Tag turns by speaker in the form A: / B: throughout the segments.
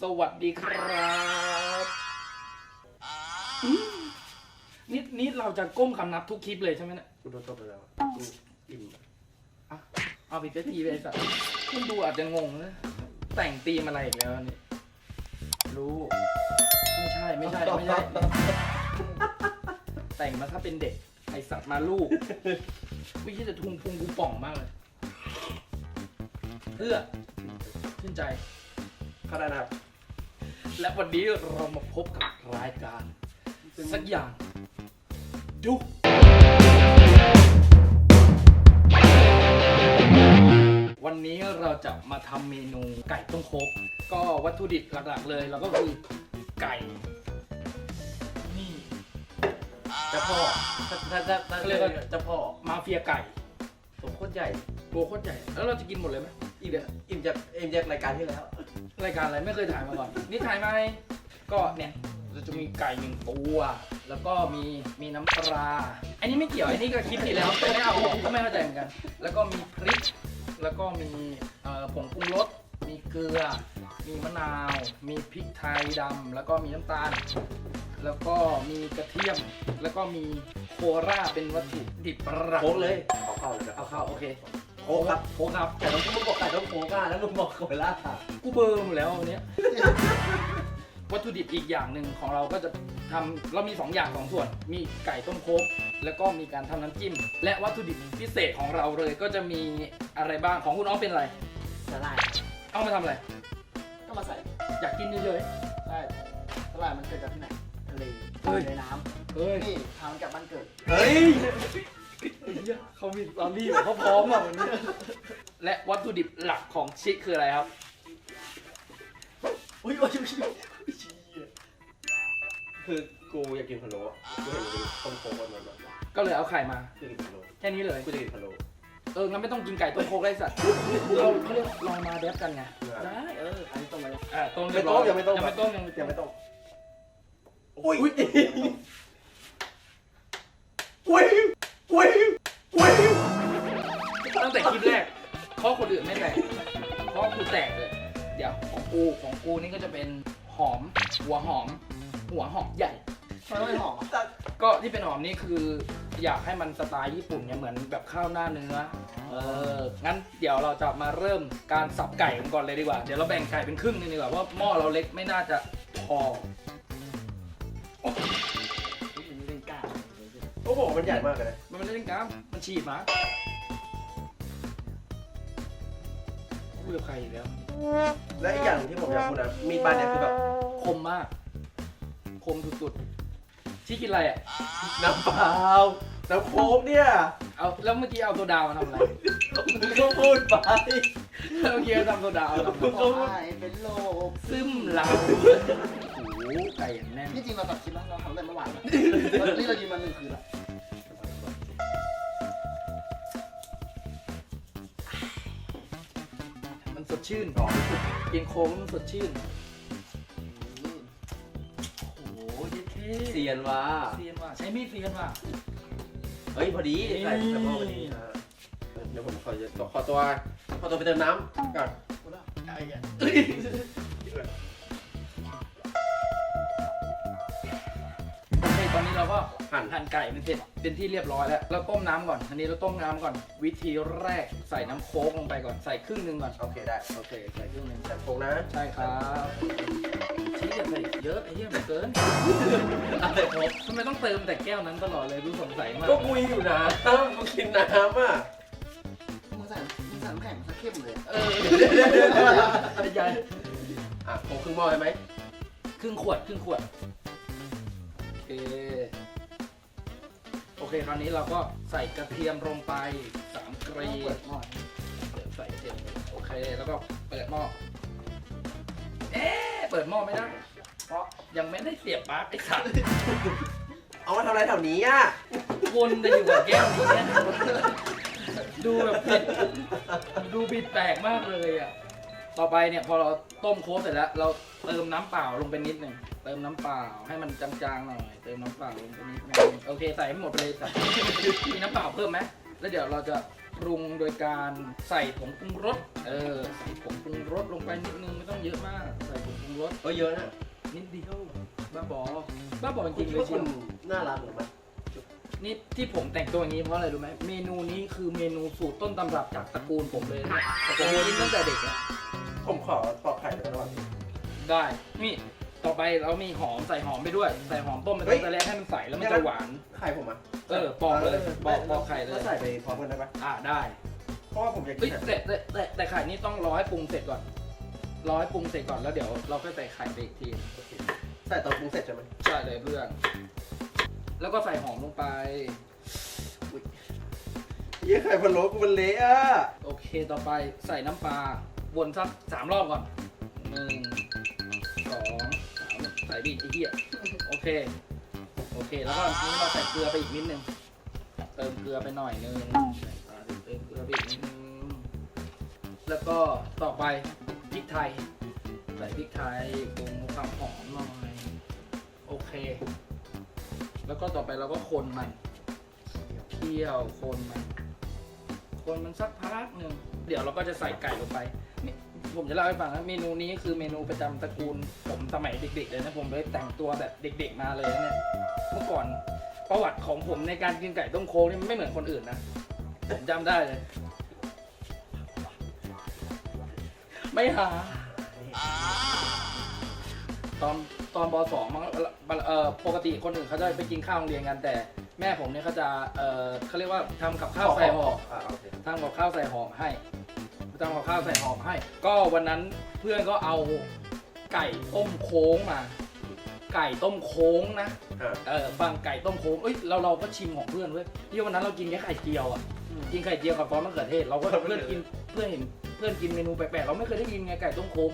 A: สวัสดีครับอืมนี่นี่เราจะก้มคำนับทุกคลิปเลยใช่ไหมเนี่ย
B: กูโดนตบไปแล้วกูอิ่ม
A: อะเอาไปเสียทีเลยไอ้สัตว์คุณดูอาจจะงงนะแต่งตีมอะไรอีกแล้วอันนี่รู้ ไม่ใช่ไม่ใช่ไม่ใช่ แต่งมาถ้าเป็นเด็ก ไอสัตว์มาลูกวิคิดจะทุงพุงกูป่องมากเลย เพื่อชื่นใจ
B: เข้าได้นะครับ
A: และวันนี้เรามาพบกับรายการ สักอย่างดุวันนี้เราจะมาทำเมนูไก่ต้มโคกก็วัตถุดิบหลักๆเลยเราก็คือไก่นี่
B: เจ้าพ่อถ้าถ้าถ้าถ้าเรียกว่าเจ้าพ่อ
A: มาเฟียไก่
B: ผมโคตรใหญ่
A: ตัวโคตรใหญ่ แล้วเราจะกินหมดเลยไหม
B: อิ่มจากอิ่มจากอิ่มจากรายการที่แล้ว
A: รายการอะไรไม่เคยถ่ายมาก่อน นี่ถ่ายไหมก็เนี่ยเราจะมีไก่หนึ่งตัว แล้วก็มีมีน้ำปลา อันนี้ไม่เกี่ยวอันนี้ก็คลิปที่แล้วไม่เอาออกก็ไม่เข้าใจเหมือนกัน แล้วก็มีพริก แล้วก็มีเอ่อผงปรุงรส มีเกลือ มีมะนาว มีพริกไทยดำแล้วก็มีน้ำตาล แล้วก็มีกระเทียม แล้วก็มีโคราเป็นวัตถุดิบหลัก
B: โค้งเลย เอาเข้าเลยนะ
A: เอาเข้าโอเค
B: โค้งครับ
A: โค้กครับ
B: แต่ต้องมึงบอกไก่ต้องโค้งอะแล้วมึงบอกโคราชอะ
A: กูเบลอร์หมดแล้ววันเนี้ย วัตถุดิบอีกอย่างหนึ่งของเราก็จะทำเรามีสองอย่างสองส่วน มีไก่ต้มโคกแล้วก็มีการทำน้ำจิ้ม และวัตถุดิบพิเศษของเราเลยก็จะมีอะไรบ้างของคุณอ้อมเป็นอะไร
C: สลาย
A: เอามาทำอะไร
C: ก็มาใส่
A: อยากกินเฉย
C: ใช่สลายมันเกิดจากที่ไหนทะเล
A: เฮ้ย
C: ในน้
A: ๆเฮ้ยำ
C: นี่ทางจากบ้านเกิด
B: เฮ้ย
A: ไอ้เหี้ ยเขามีตอรี่แบบเขาพร้อมอะวันนี้และวัตถุดิบหลักของชิคคืออะไรครับ
C: อุ้ยอุ้ยอุ้ยอุ้ย
B: คือกูอยากกินพะโล้อะกูเห็นมันเป็นต้มโค้งมันมันมัน
A: ก็เลยเอาไข่มา
B: กูจะกินพะโล้
A: แค่นี้เลย
B: กูจะกินพะโล้
A: เออ งั้นไม่ต้องกินไก่ต้มโคกได้สัตว์เราเขาเรียกลองมาเดฟกันไง ได้
C: เออ อันนี้ต้มมาแล้ว
A: อ่าต้ม
B: ไม่ต้มยังไม่ต้ม
A: ยังไม่ต้มยังไม่
B: ยั
A: ต้
B: ง
A: ม
B: ไม่ต้มอุ้ยอุ้ยอุ้ย
A: คนอื่นไม่แตกข้อกูแตกเลย เดี๋ยวของกูของกูนี่ก็จะเป็นหอม หัวหอม หัวหอมใหญ่
C: ทำไมไม่หอมอะ
A: ก็ที่เป็นหอมนี่คืออยากให้มันสไตล์ญี่ปุ่นเนี่ยเหมือนแบบข้าวหน้าเนื้อ เออ งั้นเดี๋ยวเราจะมาเริ่มการสับไก่กันก่อนเลยดีกว่า เดี๋ยวเราแบ่งไก่เป็นครึ่งนึงดีกว่าเพราะหม้อเราเล็กไม่น่าจะพอ
C: อุ๊ยอันนี้เป็นก้าน
B: โอ้โห มันใหญ่มากเลยนะ
A: มันไม่ได้เล่นกล้ามมันฉีดมา พูดกับใครอีกแล้ว
B: และอีกอย่างหนึ่งที่ผมอยากพูดนะมีดบานเนี่ยคือแบบ
A: คมมาก คมสุดๆชี้กินอะไรอะ
B: น้ำเปล่าน้ำโค้กเนี่ย
A: เอาแล้วเมื่อกี้เอาโซดามาทำอะไร
B: มึงก็พูดไป
A: เมื่อกี้เอาทำโซดามาทำอะไร
C: ก็ให้เป็นโลก
A: ซึมเราโอ้โหไก่อย่างแน่น
C: ที่จริงเราตัดคลิปแล้วเราทำได้เมื่อวานนะนี่เรายินมาหนึ่งคืนละ
A: มันสดชื่นกินโค้งมันสดชื่น
C: อืม
A: โอ้โหเย็ดเท่
B: เซียนว่ะ
A: เซียนว่ะใช้มีดเซียนว่ะ
B: เฮ้ยพอดี
A: นี่
B: ใส่กระเพาะพอดีอะเดี๋ยวผมขอตัวขอตัวขอตัวไปเติมน้ำก่อน
C: พูดแล้วไอ้เหี้ย
A: เคตอนนี้เราก็
B: หั่น
A: หั่นไก่เป็นเสร็จเป็นที่เรียบร้อยแล้ว เราต้มน้ำก่อนอันนี้เราต้มน้ำก่อน วิธีแรกใส่น้ำโค้กลงไปก่อนใส่ครึ่งหนึงก่อน
B: โอเคได้
A: โอเคใส่ครึ่งหนึง
B: แต่โค้งนะ
A: ใช่ครับชี้จะใส่เยอะไอ้เหี้ยมันเกิน
B: อะไรโค้ง
A: ทำไมต้องเติมแต่แก้วนั้นตลอดเลยรู้สงสัยมาก
B: ก็กุยอยู่นะกูกินน้ำอะ
C: มึงใส่มึงใส่น้ำแข็งซะเข้มเลย
A: เออไอ้ยาย
B: อะโค้งครึ่งหม้อใช่ไหม
A: ครึ่งขวดครึ่งขวด เคคราวนี้เราก็ใส่กระเทียมลงไปสามกรี
C: เปิดหม้อ
A: เดี๋ยวใส่เทียมโอเคแล้วก็เปิดหม้อเอ๊ะเปิดหม้อไม่ได้ เพราะยังไม่ได้เสียบปลั๊กไอ้สัตว์
B: เอามาทำอะไรแถวนี้อะ
A: วนจะอยู่กับแก้วนี้เนี่ยดูแบบผิดดูผิดแปลกมากเลยอะต่อไปเนี่ยพอเราต้มโค้กเสร็จแล้ว เราเติมน้ำเปล่าลงไปนิดหนึ่งเติมน้ำเปล่าให้มันจางๆหน่อย เติมน้ำเปล่าลงไปนิดนึงโอเคใส่ให้หมดไปเลยใส่มีน้ำเปล่าเพิ่มไหมแล้วเดี๋ยวเราจะปรุงโดยการใส่ผงปรุงรสเออใส่ผงปรุงรสลงไปนิดนึงไม่ต้องเยอะมาก ใส่ผงปรุงรส
B: เออเยอะนะ
A: นิดเดียวบ้าบอบ้าบอจ
B: คุ
A: ริ
B: ณ
A: งๆ
B: คิ
A: เล
B: ด
A: ย
B: ว่า
A: เชี
B: คุ
A: ยว
B: ณน่ารักหรือไม่
A: นี่ที่ผมแต่งตัวอย่างนี้เพราะอะไรรู้ไหมเมนูนี้คือเมนูสูตรต้นตำรับจากตระกูลผมเลยนะผมกินตั้งแต่เด็กอะ
B: ผมขอตอกไข่ได้ไหมระหว่างนี้
A: ได้นี่ ต่อไปเรามีหอมใส่หอมไปด้วย ใส่หอมต้มไป
B: เฮ้
A: ตั้
B: ย
A: งแต่แรกให้มันใสแล้วมันจะหวาน
B: ไข่ผมอะ
A: เออปอกเลยปอกปอกไข่เลย
B: แล้วใส่ไปพร้อมกันได้ปะ
A: อ่าได้
B: เพราะว่าผมอยากกิ
A: เฮ้ย
B: นอะ
A: แต่แต่แต่แต่ไข่นี่ต้องรอให้ปรุงเสร็จก่อนรอให้ปรุงเสร็จก่อนแล้วเดี๋ยวเราก็ใส่ไข่ไปอีกที
B: โอเคใส่ตอนปรุงเสร็จใช่ไหม
A: ใช่เลยเพื่อนแล้วก็ใส่หอมลงไป
B: ยี่ไข่พะโล้กูมันเละอะ
A: โอเคต่อไปใส่น้ำปลาวนสักสามรอบก่อนหนึ่ง สองสามใส่บีไอ้เหี้ยโอเค โอเค แล้วก็นี้เราใส่เกลือไปอีกนิดนึง เติมเกลือไปหน่อยนึงใส่ปลาเติมเกลือไปอีกนิดนึง แล้วก็ต่อไปพริกไทย ใส่พริกไทยปรุงความหอมหน่อย โอเค แล้วก็ต่อไปเราก็คนมันเคี่ยวคนมัน คนมันสักพักหนึ่ง เดี๋ยวเราก็จะใส่ไก่ลงไป ผมจะเล่าให้ฟังนะเมนูนี้คือเมนูประจำตระกูลผมสมัยเด็ก ๆ เลยนะผมเลยแต่งตัวแบบเด็ก ๆ มาเลยนะเนี่ยเมื่อก่อนประวัติของผมในการกินไก่ต้มโค้งนี่มันไม่เหมือนคนอื่นนะผมจำได้เลย ไม่หา ตอนตอนบสองมั้งเอ่อปกติคนอื่นเขาจะไปกินข้าวโรงเรียนกันแต่ แม่ผมเนี่ยเขาจะเอ่อเขาเรียกว่าทำกับข้าวใส่ห่อ
B: อ่าโอเค
A: ทำกับข้าวใส่หอมให้ ทำกับข้าวใส่หอมให้ ก็วันนั้นเพื่อนก็เอาไก่ต้มโค้งมา ไก่ต้มโค้งนะ
B: อ่า
A: เออฟังไก่ต้มโค้งเอ้ยเราเราก็ชิมของเพื่อนเว้ยที่วันนั้นเรากินแค่ไข่เจียวอะ กินไข่เจียวกับซอสมะเขือเทศ เราก็เพื่อนกินเพื่อนเห็นเพื่อนกินเมนูแปลกๆเราไม่เคยได้กินไงไก่ต้มโค้ง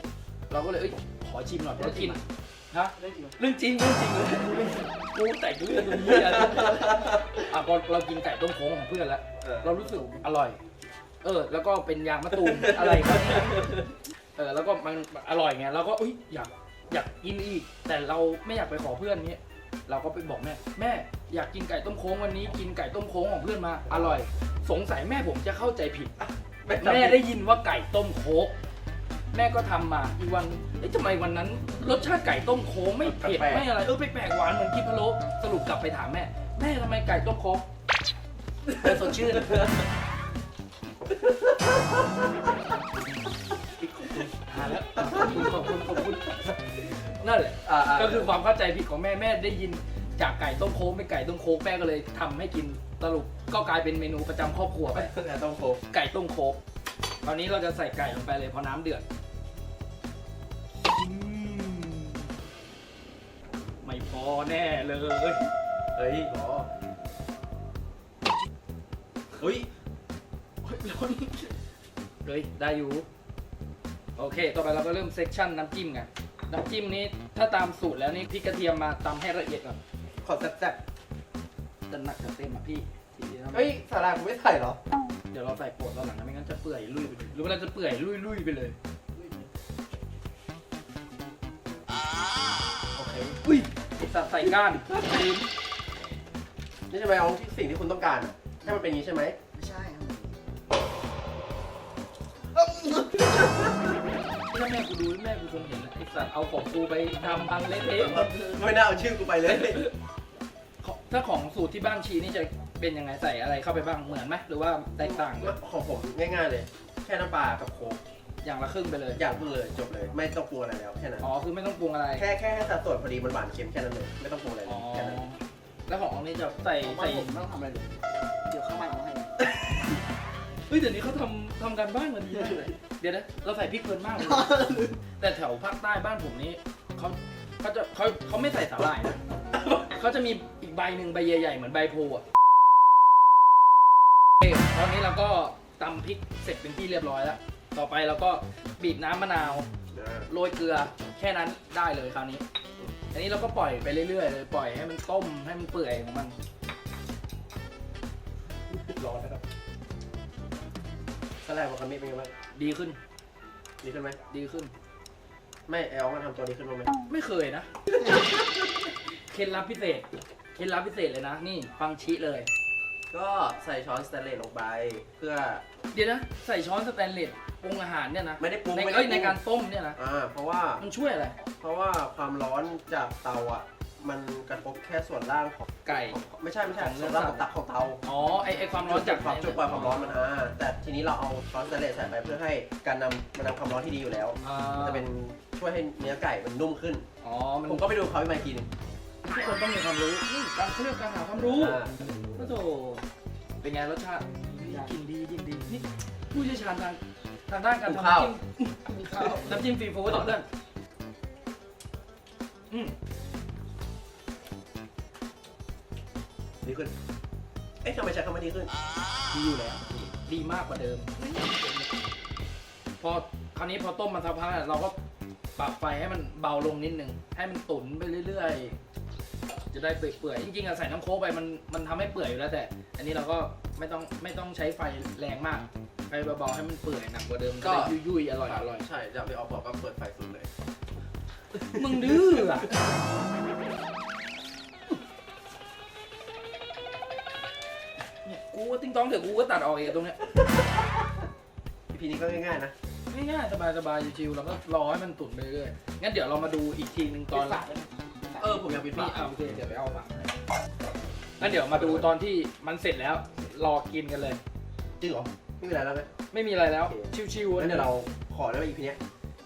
A: เราก็เลยเอ้ยขอชิมหน่อยเพราะกินฮะเรื่องจริงเรื่องจริงเลยกูแต่งเรื่องตรงนี้อะไรอะพอเรากินไก่ต้มโค้งของเพื่อนแล้ว
B: เออ
A: เรารู้สึกอร่อย เออ แล้วก็เป็นยางมะตูมอะไรครับเนี่ยเออแล้วก็มันอร่อยไงเราก็อุ้ยอยากอยากกินอีก แต่เราไม่อยากไปขอเพื่อนเนี้ยเราก็ไปบอกแม่ แม่อยากกินไก่ต้มโค้งวันนี้กินไก่ต้มโค้งของเพื่อนมา อร่อย สงสัยแม่ผมจะเข้าใจผิด
B: ทำ
A: แม่ได้ยินว่าไก่ต้มโค้กแม่ก็ทำมาอีกวันเอ๊ะทำไมวันนั้น รสชาติไก่ต้มโค้งไม่เผ็ดไม่อะไรเออแปลกๆหวานเหมือนกินพะโล้สรุปกลับไปถามแม่ แม่ทำไมไก่ต้มโค้กเออสดชื่น หาแล้วขอบคุณขอบคุณขอบคุณนั่นแหละ
B: อ่าา
A: ก็คือความเข้าใจผิดของแม่แม่ได้ยิน จากไก่ต้มโค้กเป็นไก่ต้มโค้กแม่ก็เลยทำให้กินสรุปก็กลายเป็นเมนูประจำครอบครัวไป
B: ไก่ต้มโคก
A: ไก่ต้มโคกตอนนี้เราจะใส่ไก่ลงไปเลยพอน้ำเดือดอืมไม่พอแน่เลย
B: เฮ้ยหรอเฮ้ย
A: เฮ้ยร้อน เฮ้ยได้อยู่ โอเค ต่อไปเราก็เริ่มเซกชันน้ำจิ้มกันน้ำจิ้มนี้ถ้าตามสูตรแล้วนี่พริกกระเทียมมาตำให้ละเอียดก่อน
B: ขอแซ่บ
A: จะหนักจะเต็มอะพี่ทีนี้
B: ๆเฮ้ยสาหร่ายกูไม่ใส่เหรอ
A: เดี๋ยวเราใส่โปรดตอนหลังนะไม่งั้นจะเปื่อยลุยไปเลยหรือว่าเราจะเปื่อยลุยลุยไปเลย โอเคอุ้ยสัตว์ใส่ก้านลืม
B: นี่ใช่ไหมเอาที่สิ่งที่คุณต้องการอะให้มันเป็นอย่างนี้ใช่ไหม
C: ไม่ใช่ครับ
A: ถ้าแม่กูดูแม่กูคงเห็นนะไอสัตว์เอาของกูไปทำพังเละเทะหมด
B: ไม่น่าเอาชื่อกูไปเลย
A: ของถ้าของสูตรที่บ้านชีนี่จะเป็นยังไงใส่อะไรเข้าไปบ้างเหมือนไหมหรือว่าแตกต่างกัน
B: ของผมง่ายๆเลย แค่น้ำปลากับโค้ก
A: อย่างละครึ่งไปเลย
B: อย่างเพิ่งเลยจบเลย ไม่ต้องปรุงอะไรแล้วแค่นั้น
A: อ๋อคือไม่ต้องปรุงอะไร
B: แค่แค่ให้สัดส่วนพอดีมันหวานเค็มแค่นั้นเลยไม่ต้องปรุงอะไรเล
A: อ๋อย
B: แค่นั้น
A: แล้วของอันนี้จะใส่
C: ของบ้า
A: ใส่
C: นผมไม่ต้องทำอะไรเลย เดี๋ยวข้างบ้านเอาให้
A: เฮ้ยเดี๋ยวนี้เขาทำทำการบ้านมาดีมากเลยเดี๋ยวนะเราใส่พริกเพลินมากเลยแต่แถวภาคใต้บ้านผมนี้เขาเขาจะเขาเขาไม่ใส่สาหร่ายนะเขาจะมีอีกใบหนึ่งใบใหญ่ๆเหมือนใบโพอะโอเคตอนนี้เราก็ตำพริกเสร็จเป็นที่เรียบร้อยแล้ว ต่อไปเราก็บีบน้ำมะนาวโรยเกลือแค่นั้นได้เลยคราวนี้ อันนี้เราก็ปล่อยไปเรื่อยๆเลยปล่อยให้มันต้มให้มันเปื่อยของมันร้อนนะครับ
B: สาหร่ายบอกคามิเป็นไงบ้าง
A: ดีขึ้น
B: ดีขึ้นไหม
A: ดีขึ้น
B: ไม่ไออองมันทำตัวนี้ขึ้นมาไหม
A: ไม่เคยนะ เคล็ดลับพิเศษ เคล็ดลับพิเศษเลยนะ นี่ฟังชี้เลย
B: ก็ใส่ช้อนสแตนเลสลงไป เพื่อ
A: เดี๋ยวนะ ใส่ช้อนสแตนเลสปรุงอาหารเนี่ยนะ
B: ไม่ได้ปรุง
A: ใน
B: ไม่ได้
A: เอ้ย
B: ปรุง
A: ในการต้มเนี่ยนะ
B: อ่าเพราะว่า
A: มันช่วยอะไร
B: เพราะว่าความร้อนจากเตาอะ มันกระทบแค่ส่วนล่างของ
A: ไก่
B: ของไม่ใช่ไม่ใช่
A: ของเนื้
B: ส่
A: อ
B: วนล่าง
A: สั
B: ข
A: ตว์
B: องตักของเตา
A: อ๋อไอไอความร้อนจาก
B: ความจุดปล่อยความร้อนมันอ่าแต่ทีนี้เราเอาช้อนสเตนเลสใส่ไปเพื่อให้การนำมันนำความร้อนที่ดีอยู่แล้ว
A: อ่า
B: มันจะเป็นช่วยให้เนื้อไก่มันนุ่มขึ้น
A: อ๋อมัน
B: ผมก็ไปดูเขาอีกมาอีกทีหนึง
A: ทุกคนต้องมีความรู้นี่การเขาเรียกการหาความรู้
B: อ่า
A: โอ้โหเป็นไงรสชาติกินดีกินดีนี่ผู้เชี่ยวชาญทางทางด้านการทำน้ำจิ้มมีข้าวน้ำจิ้มฟรีฟู้ดเพื่อนอืม
B: ดีขึ้น เอ๊ะทำไมใช้คำว่าดีขึ้น
A: ดีอยู่แล้ว ดีมากกว่าเดิม พอคราวนี้พอต้มมาสักพักอะเราก็ปรับไฟให้มันเบาลงนิดนึง ให้มันตุ๋นไปเรื่อยๆ จะได้เปื่อยๆ จริงๆอะใส่น้ำโค้กไปมันมันทำให้เปื่อยอยู่แล้วแต่ อันนี้เราก็ไม่ต้องไม่ต้องใช้ไฟแรงมาก ไฟเบาๆให้มันเปื่อยหนักกว่าเดิม
B: ก็
A: จะได้ยุ่ยๆอร่อยอร่อย
B: ใช่จะไปออกบอกก็เปิดไฟสุดเลย
A: มึงดื้ออะ เนี่ยกูก็ติ้งต้องเดี๋ยวกูก็ตัดออกเองตรงเนี้ย
B: พีพีนี้ก็ง่ายๆนะ
A: ง่ายๆสบายๆชิวๆแล้วก็รอให้มันตุ๋นไปเรื่อยๆงั้นเดี๋ยวเรามาดูอีกทีหนึ่งตอน
C: ฝากได้ไหม
B: เออผมอยากปิด
A: นี่
B: ฝา
A: เอาโอเคเดี๋ยวไปเอาฝาให้งั้นเดี๋ยวมาดูตอนที่มันเสร็จแล้วรอกินกันเลย
B: จริงเหรอไม่มีอะไรแล้วไหม
A: ไม่มีอะไรแล้ว
B: โอเค
A: ชิวๆ
B: งั้นเดี๋ยวเราขอได้ไหมอีพีนี้ย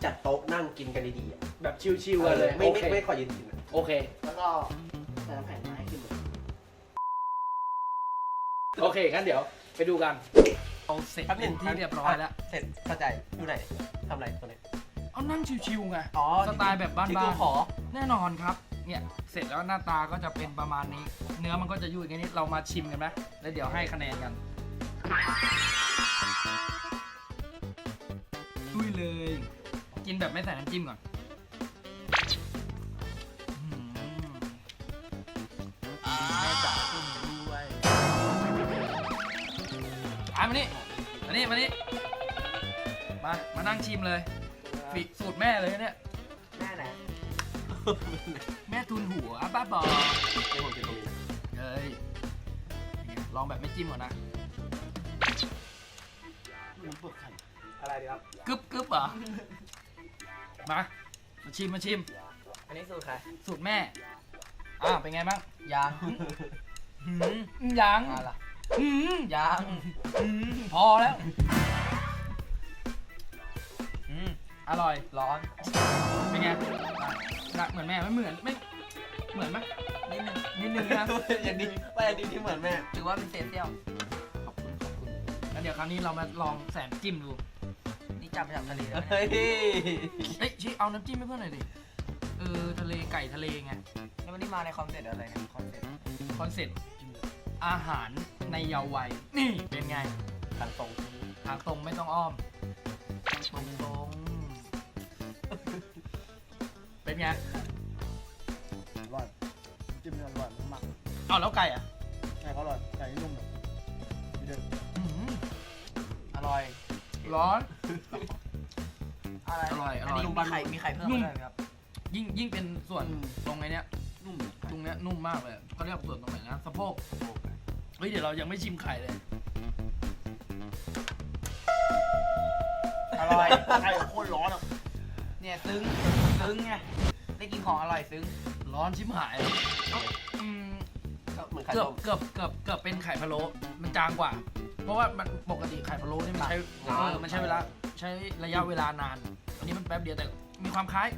B: จัดโต๊ะนั่งกินกันดีๆอะ
A: แบบชิวๆกันเลย
B: ไม่
A: โอ
B: ไม่
A: เค
B: ไม่ขอยืนกินอะ
A: โอเค
C: แล้วก็ใส่น้ำแข็งมา
A: โอเคงั้นเดี๋ยวไปดูกันเอาเสร็จเป็นที่เรียบร้อยแล้ว
B: เสร็จเข้าใจอยู่ไหนทำอะไรตัวไหน
A: เอานั่งชิวๆไง
B: อ๋อ
A: สไตล์แบบบ้านๆ
B: ที่กูขอ
A: แน่นอนครับ เนี่ยเสร็จแล้วหน้าตาก็จะเป็นประมาณนี้ เนื้อมันก็จะยุ่ยกันนิดเรามาชิมกันไหมแล้วเดี๋ยวให้คะแนนกันยุ่ยเลย กินแบบไม่ใส่น้ำจิ้มก่อน มานี่มานี่มานี่มามานั่งชิมเลยฝีสูตรแม่เลยเนี่ย
C: แม่ไหน
A: แม่ทุนหัวบ้าบอ
B: เดี๋ยวผมกินตรงนี้นะ
A: เฮ้ยเป็นไงลองแบบไม่จิ้มก่อนนะ
C: มันปวดไข่
B: อะไรดีครับ
A: กึบกึบเหรอมามาชิมมาชิม
C: อันนี้สูตรใคร
A: สูตรแม่อ่าเป็นไงบ้าง
C: ยาง
A: หืมยัง
C: อะไรล่ะ
A: หืม
C: ยาง
A: หืมพอแล้วอืมอร่อย
C: ร้อน
A: เป็นไงอะหนักเหมือนแม่ไม่เหมือนไม่เหมือนไหม
C: นิดนึง
A: นิดนึงนะ
B: อย่างดีว่าอย่างดีที่เหมือนแม่
C: ถือว่าเป็นเศษเตี้ยว
A: ขอบคุณขอบคุณแล้วเดี๋ยวคราวนี้เรามาลองแสนจิ้มดู
C: นี่จับมาจากทะเลแล้ว
B: เฮ้ย
A: เอ้ยชิเอาน้ำจิ้มให้เพื่อนหน่อยดิเออทะเลไก่ทะเลไง
C: แล้ววันนี้มาในคอนเซ็ปต์อะไรนะคอนเซ็ปต์
A: คอนเซ็ปต์อาหาร ในเยาว์วัย นี่เป็นไง
B: ทางตรง
A: ทางตรงไม่ต้องอ้อมตรงตรงเป็นไง
D: อร่อยจิ้มเนี่ยอร่อยมาก
A: เอาแล้วไก่อะ
D: ไก่เขาอร่อยไก่นี่นุ่มแบบดีเด็ด
A: อื้อหือ
C: อร่อย
A: ร้อน
C: อะไร
A: อร่อยอร่อย
C: นนี้มีไข่มีไข่เพิ่ม
A: นุ่ม
C: มาด้วยไหมครับ
A: ยิ่งยิ่งเป็นส่วนตรงไอ้เนี้ย
C: นุ่ม
A: ตรงเนี้ยนุ่มมากเลยเขาเรียกส่วนตรงไหนนะสะโพก เฮ้ยเดี๋ยวเรายังไม่ชิมไข่เลย
C: อร่อย
D: ไก่โคตรร้อนอะ
C: เนี่ยซึ้งซึ้งไงได้กินของอร่อยซึ้ง
A: ร้อนชิมหายอืม
B: ก็เหมือนไข่
A: เกือบ
B: ต้ม
A: เกือบเกือบเกือบเป็นไข่พะโล้มันจางกว่า เพราะว่ามันปกติไข่พะโล้นี่มันใช้เออมันใช้เวลาใช้ระยะเวลานาน อันนี้มันแป๊บเดียวแต่มีความคล้าย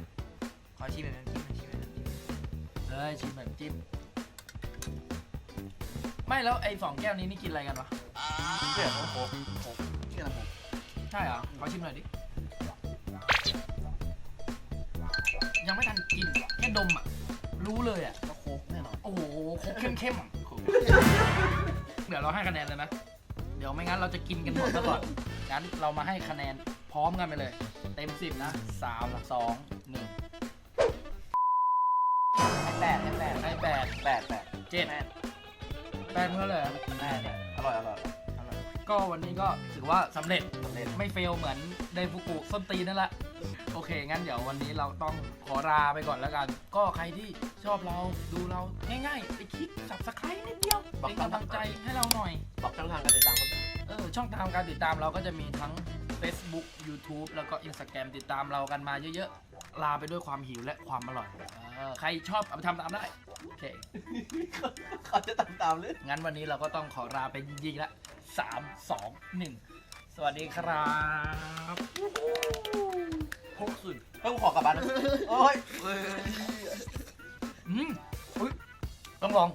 C: ขอชิมแบบน้ำจิ้มชิมแบบน้ำจิ้ม
A: เอ้ยชิมแบบจิ้ม ไม่แล้วไอ้สองแก้วนี้นี่กินอะไรกันวะ
B: เชื่อของผม
D: เชื่อผม
A: ใช่เหรอขอชิมหน่อยดิ ยังไม่ทันกินแค่ดมอะ รู้เลยอะ
D: ก็โคกแน่นอน
A: โอ้โหครบเข้มเข้มๆอะเดี๋ยวเราให้คะแนนเลยนะ เดี๋ยวไม่งั้นเราจะกินกันหมดซะก่อน งั้นเรามาให้คะแนนพร้อมกันไปเลย เต็มสิบนะสามสองหนึ่ง
C: ให้แปดให้แปด
A: ให้แปด
B: แปดแปด
A: เจ็ด
C: แปด
A: แปดเมื่อเลย
C: แปดเนี่ย
B: อร่อยอร่อย
C: อร่อย
A: ก็วันนี้ก็ถือว่าสำเร็จ
B: สำเร็จ
A: ไม่เฟลเหมือนไดฟุกุส้นตีนนั่นแหละ โอเค งั้นเดี๋ยววันนี้เราต้องขอลาไปก่อนแล้วกัน ก็ใครที่ชอบเราดูเราง่ายๆ ไปคลิก subscribe นิดเดียวเป็นกำลังใจให้เราหน่อย
B: บอกช่องทางการติดตามคน
A: เออช่องทางการติดตามเราก็จะมีทั้ง Facebook YouTube แล้วก็ Instagram ติดตามเรากันมาเยอะๆ ลาไปด้วยความหิวและความอร่อยเออ ใครชอบเอาไปทำตามได้โอเค
D: เขาจะตามตามเลย
A: งั้นวันนี้เราก็ต้องขอลาไปจริงๆละสามสองหนึ่งสวัสดีครับพกสุด
B: เพิ่งขอกลับบ้านนะ
D: โอ้ย
A: อืมอุ๊ยต้องลอง